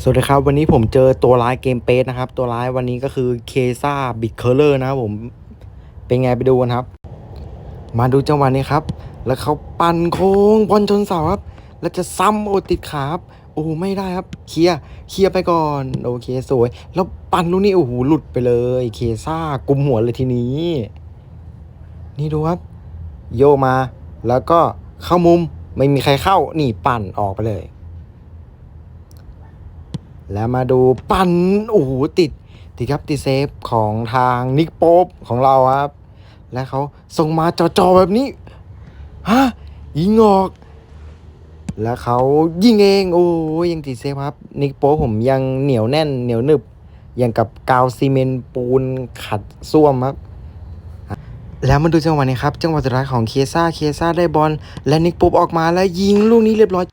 สวัสดีครับ วันนี้ผมเจอตัวร้ายเกมเปสนะครับ ตัวร้ายวันนี้ก็คือเคซ่าบิกเคอร์เลอร์นะครับผมเป็นไงไปดูกันครับ มาดูจังหวะนี้ครับ แล้วเขาปั่นโค้งบอลชนเสาครับ แล้วจะซ้ำโอติดขาครับโอ้ไม่ได้ครับ เคลียร์เคลียร์ไปก่อนโอเคสวย แล้วปั่นลูกนี้โอ้โหหลุดไปเลย เคซ่ากุมหัวเลยทีนี้ นี่ดูครับ โยมาแล้วก็เข้ามุมไม่มีใครเข้านี่ปั่นออกไปเลย แล้วมาดูปั่นโอ้โหติดติดครับติดเซฟของทางนิกโป๊ปของเราครับ และเขาส่งมาจอๆแบบนี้ฮะยิงออก แล้วเขายิงเองโอ้ยยังติดเซฟครับ นิกโป๊ปผมยังเหนียวแน่นเหนียวหนึบอย่างกับกาวซีเมนต์ปูนขัดส้วมครับ แล้วมาดูจังหวะนี้ครับ จังหวะสุดท้ายของเคซ่าเคซ่าได้บอลและนิกโป๊ปออกมาแล้วยิงลูกนี้เรียบร้อย